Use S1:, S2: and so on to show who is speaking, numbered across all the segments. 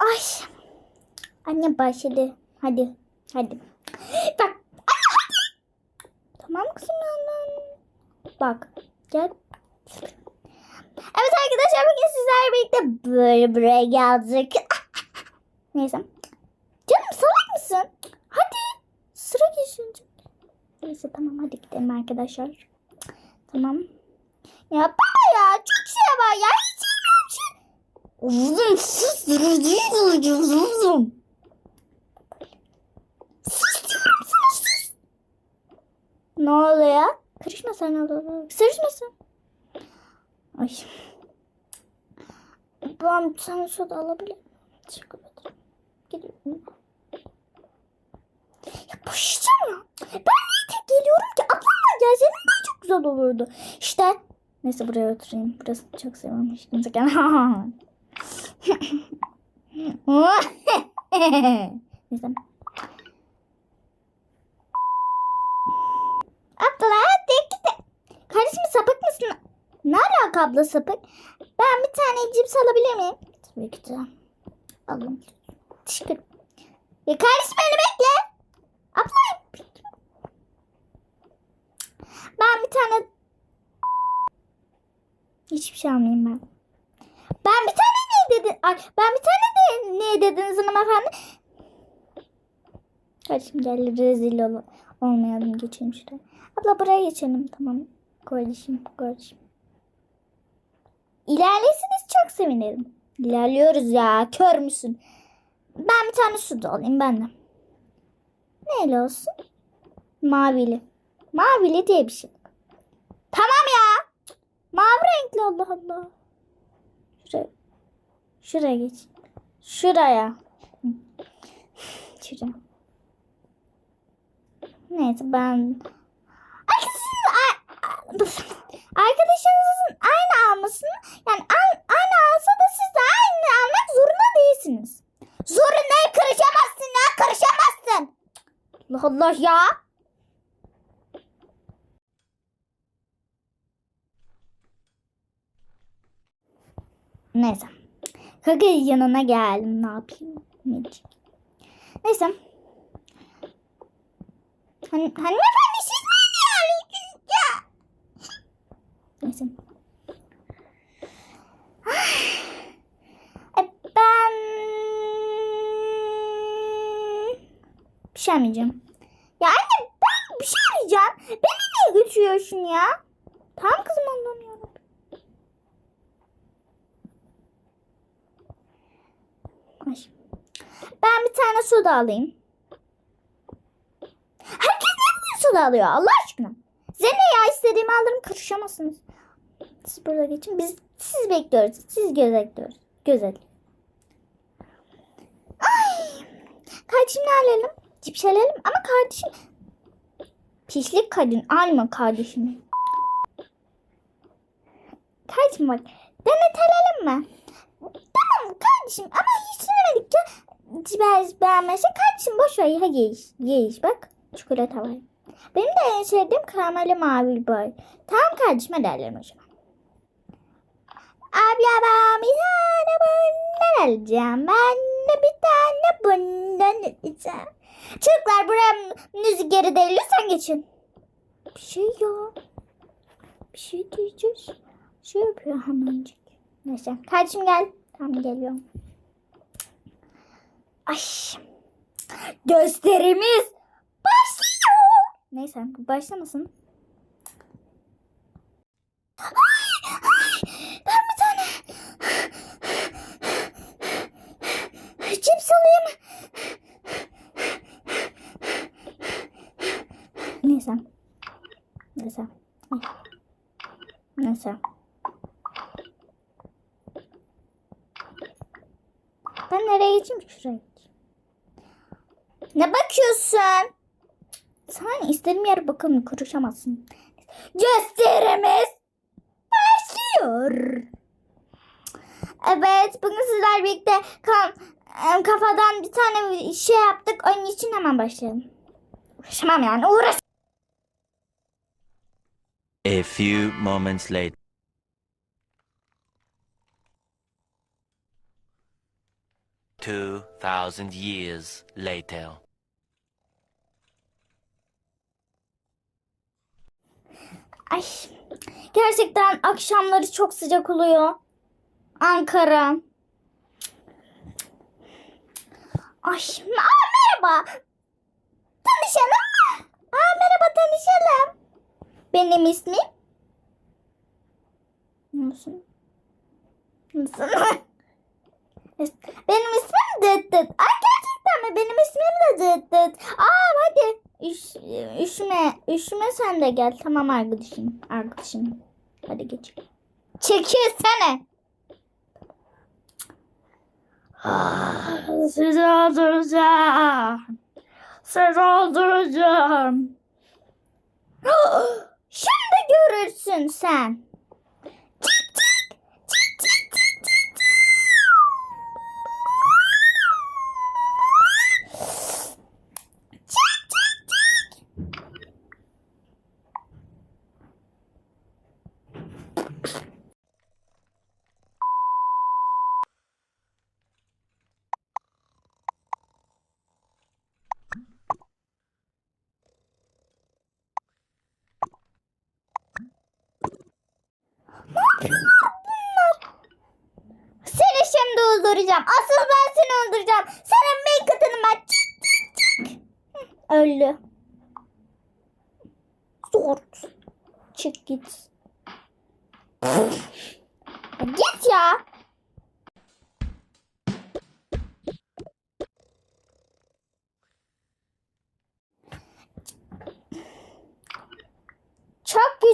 S1: Ay. Anne başladı. Hadi. Hadi. Bak. Tamam kızım annem. Bak. Gel. Evet arkadaşlar bugün sizlerle birlikte böyle buraya geldik. Neyse. Canım salak mısın? Hadi. Sıra geçince. Neyse tamam hadi gidelim arkadaşlar. Tamam. Ya baba ya çok şey var ya. Uzun sus. Uzun uzun. Sus diyorum sana sus. Ne oluyor? Karışma sen oluyor? Karışma sen. Ay. Ben tane soda alabilir miyim? Teşekkür. Gidiyorum. Ya başlayacağım ya. Ben niye tek geliyorum ki? Ablamla gelseydin daha çok güzel olurdu. İşte. Neyse buraya oturayım. Burası çok seviyorum. Kimse gel. Abla hadi git. Sapık mısın? Ne alaka abla sapık? Ben bir tane cips alabilir miyim? Tabii ki de. Alın. Teşekkür. Ya kardeşim beni bekle. Abla. Ben bir tane Hiçbir şey almayayım. Ben bir tane ne dedin? Ay, ben bir tane de ne dediniz hanımefendi? Kardeşim gel rezil ol olmayalım geçelim şuraya. Abla buraya geçelim tamam. Kardeşim kardeşim. İlerlerseniz çok sevinirim. İlerliyoruz ya kör müsün? Ben bir tane su da alayım ben de. Neyle olsun? Mavili. Mavili diye bir şey. Tamam ya. Mavi renkli Allah Allah. Şuraya. Şuraya geç. Şuraya. Şuraya. Neyse ben... Arkadaşınızın aynı almasını yani an- aynı alsa da siz de aynı almak zorunda değilsiniz. Zorunda karışamazsın ya karışamazsın. Allah Allah ya. Neyse. Kaka yanına geldim. Ne yapayım? Ne diyeyim? Neyse. Hani, hanımefendi siz mi yani? Ya. Neyse. E, ben bir şey yapmayacağım. Ya anne ben bir şey arayacağım. Beni niye götürüyorsun ya? Tamam kızım anlamıyorum. Ay. Ben bir tane soda alayım. Herkes niye soda alıyor Allah aşkına? Size ne ya istediğimi alırım karışamazsınız. Siz burada geçin. Biz siz bekliyoruz. Siz gözetliyoruz. Gözetliyoruz. Ay. Kardeşim ne alalım? Cips alalım ama kardeşim pislik kadın alma kardeşimi. Kardeşim bak denet alalım mı? Tamam kardeşim ama hiç denemedik ya. Ben beğenmezsen kardeşim boş ver ya ye. Ye iş bak çikolata var. Benim de en sevdiğim karamelli mavi boy. Tamam kardeşim hadi alalım o zaman. Abla ben bir tane bundan alacağım. Ben de bir tane bundan alacağım. Çocuklar buraya müzik geri değil. Lütfen geçin. Bir şey ya. Bir şey diyeceğiz. Şey yapıyor hemencik. Neyse. Kardeşim gel. Tamam geliyorum. Ay. Gösterimiz başlıyor. Neyse başlamasın. Ay, ay, ben. Neyse. Neyse. Neyse. Ben nereye geçeyim ki şuraya. Ne bakıyorsun? Sen istediğim yere bakalım konuşamazsın. Gösterimiz başlıyor. Evet bugün sizler birlikte kan, kafadan bir tane şey yaptık. Onun için hemen başlayalım. Uğraşamam yani uğraş.
S2: A few moments later. Two thousand years later.
S1: Ay gerçekten akşamları çok sıcak oluyor. Ankara. Ay aa, merhaba. Tanışalım mı? Aa, merhaba tanışalım. Benim ismim. Nasıl? Nasıl? Benim ismim Dıt Dıt. Ay gerçekten mi? Benim ismim de Dıt Dıt. Aa hadi. Üş, üşüme. Üşüme sen de gel. Tamam arkadaşım. Arkadaşım. Hadi geç. Çekilsene. Sizi öldüreceğim. Sizi öldüreceğim. Şimdi görürsün sen. Seni şimdi öldüreceğim. Asıl ben seni öldüreceğim. Senin make-up'ını ben çık çık çık. Öldü. Zort. Çık git. git ya.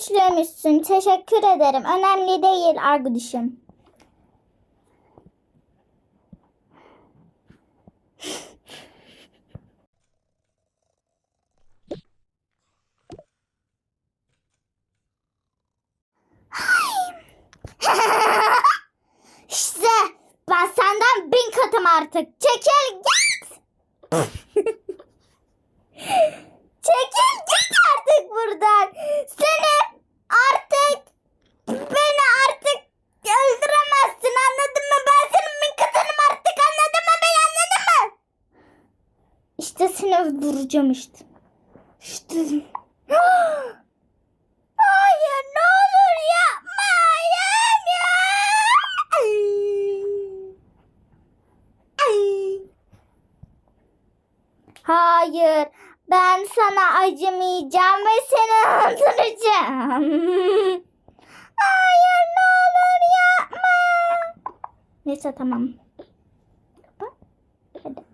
S1: Güçlüymüşsün. Teşekkür ederim. Önemli değil arkadaşım. işte ben senden bin katım artık. Çekil git. Çekil git artık buradan. Seni artık beni artık öldüremezsin anladın mı? Ben senin bin katınım artık anladın mı? Beni anladın mı? İşte seni öldüreceğim işte. İşte. Hayır ne olur yapmayın ya. Ay. Ay. Hayır ben sana acımayacağım ve seni öldüreceğim. Hayır ne olur yapma. Neyse tamam. Kapat. Hadi.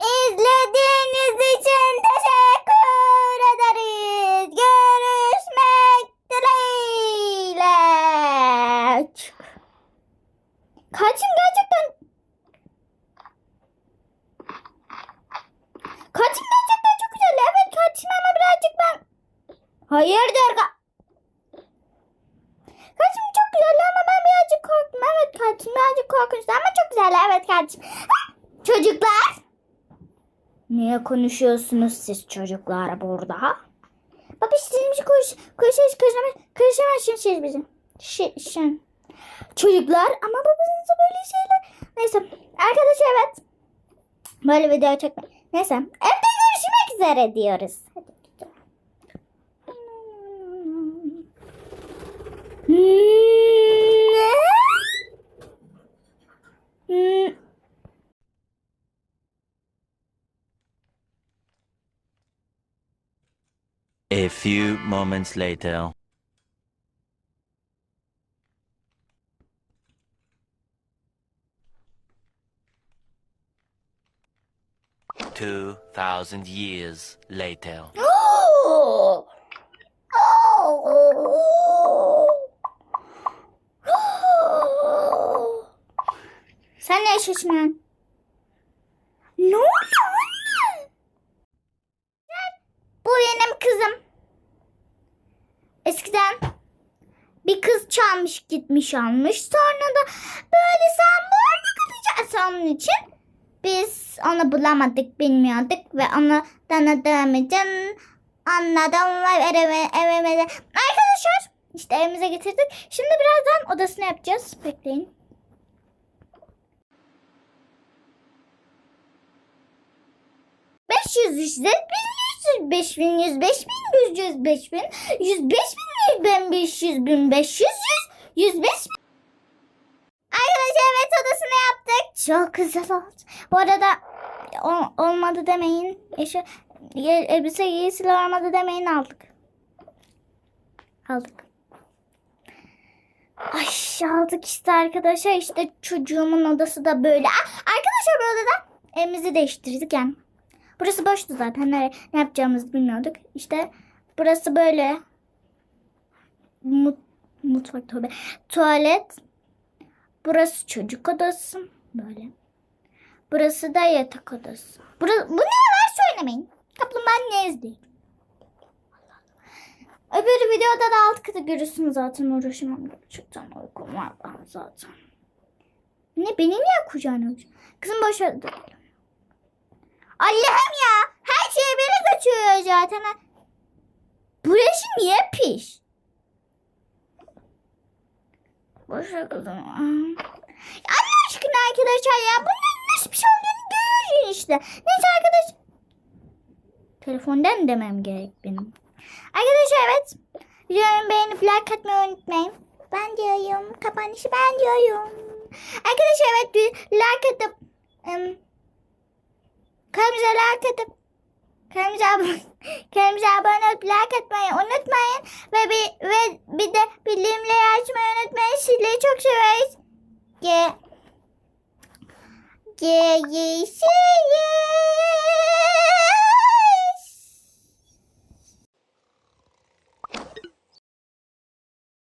S1: İzlediğiniz için teşekkür ederiz. Görüşmek dileğiyle. Kaçım gerçekten. Kaçım gerçekten çok güzel. Evet kaçım ama birazcık ben. Hayırdır? Ka kaçım çok güzel ama ben birazcık korktum. Evet kaçım birazcık korkunçtu ama çok güzel. Evet kaçım. Ha, Çocuklar. Niye konuşuyorsunuz siz çocuklar burada? Baba sizin konuş, konuşuyoruz, konuşamaz, konuşamazsınız siz bizim. Şi, şi. Çocuklar ama babanıza böyle şeyler. Neyse arkadaşlar evet. Böyle video çekme. Neyse evde görüşmek üzere diyoruz. Hadi.
S2: A few moments later. Two thousand years later.
S1: Sen ne yaşıyorsun? Ne anne? Bu benim kızım. Eskiden bir kız çalmış gitmiş almış. Sonra da böyle sen burada kalacaksın onun için. Biz onu bulamadık, bilmiyorduk ve onu tanıdığım için anladım ve evime, evime Arkadaşlar işte evimize getirdik. Şimdi birazdan odasını yapacağız. Bekleyin. Beş yüz, yüz, bin, beş bin, yüz, beş bin, yüz, yüz, beş bin, yüz, beş bin, yüz, bin, beş yüz, bin, beş yüz, yüz, yüz, beş bin. Arkadaşlar evet odasını yaptık. Çok güzel oldu. Bu arada o- olmadı demeyin. Ye- elbise giysiler olmadı demeyin aldık. Aldık. Ay aldık işte arkadaşlar. İşte çocuğumun odası da böyle. Ah, arkadaşlar bu odada evimizi değiştirdik yani. Burası boştu zaten. Ne, ne yapacağımızı bilmiyorduk. İşte burası böyle. Mut, mutfak tövbe. Tuvalet. Burası çocuk odası. Böyle. Burası da yatak odası. Burası, bu ne var söylemeyin. Kaplumbağa ne izleyecek? Öbür videoda da alt katı görürsünüz zaten uğraşamam. Gerçekten uykum var ben zaten. Ne beni niye kucağına alıyorsun? Kızım boş ver. Allah'ım ya. Her şey beni götürüyor zaten. Burası niye pis? Boş ver kızım. Aşkına arkadaşlar ya. Bunun nasıl bir şey olduğunu görüyorsun işte. Neyse arkadaş. Telefondan demem gerek benim. Arkadaşlar evet. Videomu beğenip like atmayı unutmayın. Ben diyorum. Kapanışı ben diyorum. Arkadaşlar evet like atıp ım, kanalımıza like atıp kanalımıza abone, kanalımıza abone olup like atmayı unutmayın. Ve bir, ve bir de bildirimleri açmayı unutmayın. Sizleri çok severiz. Ge, Türkiye'yi.